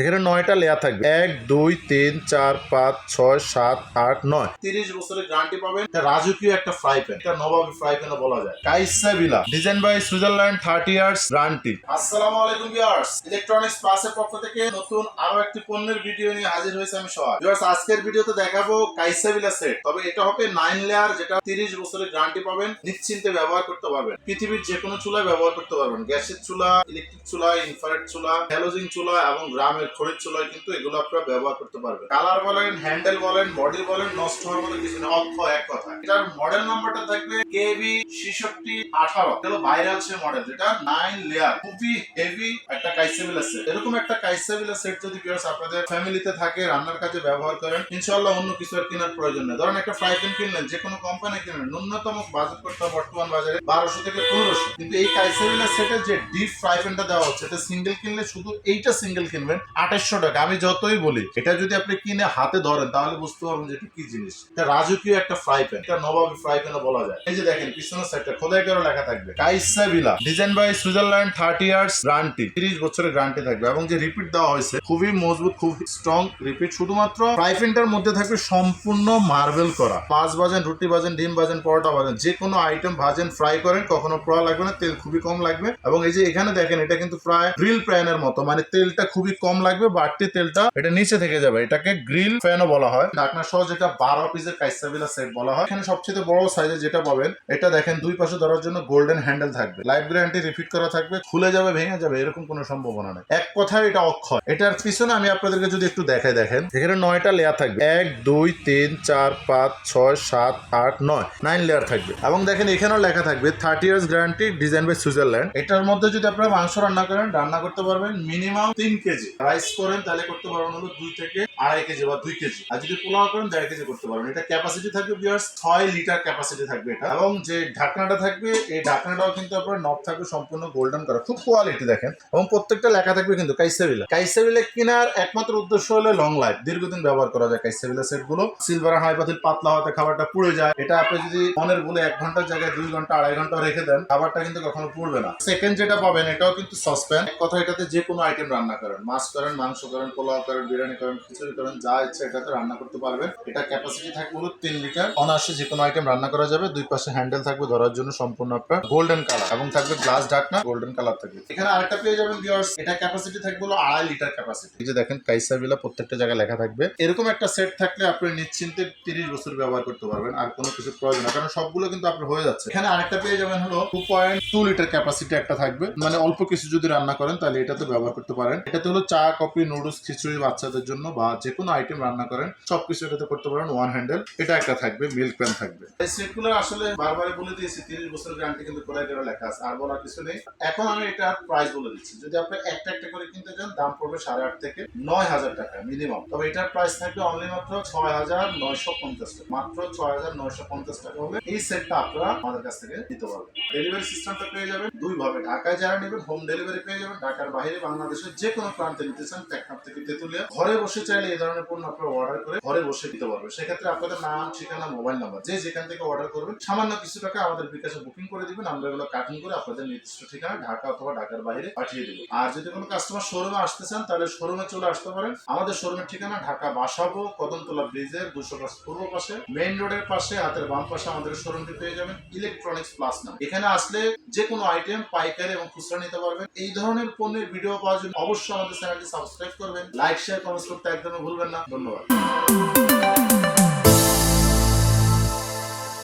এখানে নয়টা লেয়ার থাকবে। এক, দুই, তিন, চার, পাঁচ, ছয়, সাত, আট, নয়। তিরিশ বছরের গ্যারান্টি পাবেন। রাজকীয় একটা ফ্রাই প্যান এটা নবাবী ফ্রাই প্যানও বলা যায়। কাইসা বিলা design by Switzerland thirty years guarantee আসসালামু আলাইকুম ভিউয়ার্স ইলেকট্রনিক্স প্লাসের পক্ষ থেকে নতুন আরও একটি পণ্যের ভিডিও নিয়ে হাজির হয়েছে আমি সবাই। আজকের ভিডিওতে দেখাবো কাইসা বিলা সেট তবে এটা হবে নাইন লেয়ার যেটা তিরিশ বছরের গ্যারান্টি পাবেন। নিশ্চিন্তে ব্যবহার করতে পারবেন। পৃথিবীর যে কোনো চুলায় ব্যবহার করতে পারবেন। গ্যাসের চুলা ইলেকট্রিক চুলা ইনফ্রারেড চুলা হ্যালোজিং চুলা এবং গ্রামের খড়ির চুলায় কিন্তু এগুলো আপনারা ব্যবহার করতে পারবেন। কালার বলেন হ্যান্ডেল বলেন বডি বলেন, নষ্ট হওয়ার মতো কিছু না অক্ষয় এক কথা। এটার মডেল নাম্বারটা থাকবে কেবি ছেষট্টি আঠারো। এটা ভাইরাল সে মডেল যেটা নাইন লেয়ার খুবই হেভি একটা কাইসেবিলা সেট এরকম একটা কাইসেবিলা সেট যদি ভিউয়ার্স আপনাদের ফ্যামিলিতে থাকে, রান্নার কাজে ব্যবহার করেন, ইনশাআল্লাহ অন্য কিছু আর কেনার প্রয়োজন নেই। ধরেন একটা ফ্রাই প্যান কিনলেন, যে কোনো কোম্পানি কিনলেন, ন্যূনতম বাজেট করতে বর্তমান বাজারে বারোশো থেকে পনেরোশো। কিন্তু এই কাইসেবিলা সেটের যে ডিপ ফ্রাই প্যানটা দেওয়া হচ্ছে, এটা সিঙ্গেল কিনলে শুধু এইটা সিঙ্গেল কিনবেন আঠাশশো টাকা। আমি যতই বলি, এটা যদি আপনি কিনে হাতে ধরেন, তাহলে বুঝতে পারবেন যে কি জিনিস। এটা রাজকীয় একটা ফ্রাই প্যান। এটা নবাবী ফ্রাই প্যানও বলা যায়। এই যে দেখেন, পিছনের সাইডটা খোদাই করে লেখা থাকবে। কাইসা বিলা design by Switzerland, thirty years guarantee. তিরিশ বছরের গ্যারান্টি থাকবে। এবং যে রিপিট দেওয়া হয়েছে, খুবই মজবুত খুব স্ট্রং রিপিট শুধুমাত্র ফ্রাই প্যানটার মধ্যে থাকবে সম্পূর্ণ মার্বেল করা। মাছ ভাজেন রুটি ভাজেন ডিম ভাজেন পরোটা ভাজেন যে কোনো আইটেম ভাজেন ফ্রাই করেন, কখনো পোড়া লাগবে না, তেল খুবই কম লাগবে। এবং এই যে এখানে দেখেন, এটা কিন্তু প্রায় গ্রিল প্যানের মতো মানে তেলটা খুবই কম লাগবে, বাড়তি তেলটা এটা নিচে থেকে যাবে। এটাকে গ্রিল ফ্যানও বলা হয়। ঢাকনা সহ যেটা বারো পিসের কাইসাবিলা সেট বলা হয়। এখানে সবচেয়ে বড় সাইজে যেটা পাবেন, এটা দেখেন দুই পাশে ধরার জন্য গোল্ডেন হ্যান্ডেল থাকবে। লাইফ গ্যারান্টি রিপিট করা থাকবে, খুলে যাবে, ভেঙে যাবে, এরকম কোনো সম্ভাবনা নেই। এক কথায় এটা অক্ষয়। এটার পিছনে আমি আপনাদেরকে যদি একটু দেখাই, দেখেন, এখানে নয়টা লেয়ার থাকবে। এক, দুই, তিন, চার, পাঁচ, ছয়, সাত, আট, নয় নাইন লেয়ার থাকবে। এবং দেখেন এখানেও লেখা থাকবে thirty years guarantee design by Switzerland এটার মধ্যে যদি আপনারা মাংস রান্না করেন, রান্না করতে পারবেন মিনিমাম তিন কেজি। রাইস করেন, তাহলে করতে পারবেন হলো দুই থেকে আড়াই কেজি বা দুই কেজি। আর যদি পোলাও করেন, দেড় কেজি করতে পারবেন। এটা ক্যাপাসিটি থাকবে বিয়ার্স ছয় লিটার ক্যাপাসিটি থাকবে এটা। এবং যে ঢাকনাটা থাকবে, এই ঢাকনাটাও কিন্তু আপনার নব থাকবে, সম্পূর্ণ গোল্ডেন করা খুব কোয়ালিটি দেখেন। এবং প্রত্যেকটা লেখা থাকবে কিন্তু কাইসাবিলা কাইসাবিলা কেনার একমাত্র উদ্দেশ্য হলো লং লাইফ দীর্ঘদিন ব্যবহার করা যায় কাইসাবিলা সেটগুলো সিলভার হাই পাতিল, পাতলা হতে খাবারটা পুড়ে যায়। এটা আপনি যদি মনের বলে এক ঘণ্টার জায়গায় দুই ঘণ্টা, আড়াই ঘণ্টা রেখে দেন, খাবারটা কিন্তু কখনো পুড়বে না। সেকেন্ড যেটা পাবেন, এটাও কিন্তু সসপ্যান কথা এটাতে যে কোনো আইটেম রান্না করেন। মাছ করেন মাংস করেন, পোলাও করেন, বিরিয়ানি করেন, খিচুড়ি করেন, যা ইচ্ছা এটাতে রান্না করতে পারবেন। এটা ক্যাপাসিটি থাকবে হলো তিন লিটার। অনায়াসে যে কোনো আইটেম রান্না করা যাবে, দুই পাশে হ্যান্ডেল থাকবে ধরার জন্য সম্পূর্ণ আপনার গোল্ডেন কালার এবং থাকবে গ্লাস ঢাকনা গোল্ডেন কালার থাকবে এখানে আরেকটা পেয়ে যাবেন ভিউয়ার্স এটা ক্যাপাসিটি থাকবে হলো আড়াই লিটার ক্যাপাসিটি এই যে দেখেন কাইসা বিলা প্রত্যেকটা জায়গায় লেখা থাকবে। এরকম একটা সেট থাকলে আপনি নিশ্চিন্তে তিরিশ বছর ব্যবহার করতে পারবেন, আর কোনো কিছু প্রয়োজন না, কারণ সবগুলো কিন্তু আপনার হয়ে যাচ্ছে। এখানে আরেকটা পেয়ে যাবেন হলো two point two litre capacity একটা থাকবে। মানে অল্প কিছু যদি রান্না করেন, তাহলে এটাতে ব্যবহার করতে পারেন। এটাতে হলো চা কফি, নুডলস, খিচুড়ি বাচ্চাদের জন্য বা যে কোনো আইটেম রান্না করেন, সবকিছু এটাতে করতে পারেন ওয়ান হ্যান্ডেল এটা একটা থাকবে মিল্ক প্যান থাকবে। সেটগুলো আসলে বারবার বলে দিয়েছি, তিরিশ বছরের গ্যারান্টি কিন্তু কোথায় করে লেখা আছে, আর বলার কিছু নেই। এখন আমি এটা প্রাইস বলে দিচ্ছি। যদি আপনি একটা একটা করে কিনতে চান, দাম পড়বে সাড়ে আট থেকে নয় হাজার টাকা মিনিমাম তবে এটার প্রাইস থাকবে অনলি মাত্র ছয় হাজার নয়শো পঞ্চাশ টাকা। মাত্র ছয় হাজার নয়শো পঞ্চাশ টাকা হবে এই সেটটা আপনারা আমাদের কাছ থেকে নিতে পারবেন। ডেলিভারি সিস্টেমটা পেয়ে যাবেন দুই ভাবে। ঢাকায় যারা নেবেন হোম ডেলিভারি পেয়ে যাবেন। ঢাকার বাইরে বাংলাদেশের যে কোনো প্রান্তে নিতে চান থেকে ঘরে বসে চাইলে এই ধরনের পণ্য আপনারা অর্ডার করে ঘরে বসে দিতে পারবেন। সেক্ষেত্রে আপনাদের নাম, ঠিকানা মোবাইল নাম্বার যে যেখান থেকে অর্ডার করবেন, সামান্য কিছু টাকা আমাদের বিকাশে বুকিং করে দিবেন। আমরা এগুলো কাটিং করে আপনাদের নির্দিষ্ট ঠিকানা ঢাকা অথবা ঢাকার বাইরে পাঠিয়ে দেবো। আর যদি কোনো কাস্টমার শোরুমে আসতে চান, তাহলে শোরুমে চলে আসতে পারেন। আমাদের শোরুমের ঠিকানা ঢাকা বাসাবো, কদমতলা ব্রিজের দুশো পূর্ব পাশে। মেইন রোডের পাশে, হাতের বাম পাশে আমাদের শোরুমটি পেয়ে যাবেন। ইলেকট্রনিক্স প্লাস নাম। এখানে আসলে যে কোনো আইটেম পাইকারি এবং খুচরা নিতে পারবেন। এই ধরনের পণ্যের ভিডিও পাওয়ার জন্য অবশ্যই আমাদের চ্যানেলটি সাবস্ক্রাইব করবেন লাইক শেয়ার কমেন্টস করতে একদমই ভুলবেন না। ধন্যবাদ।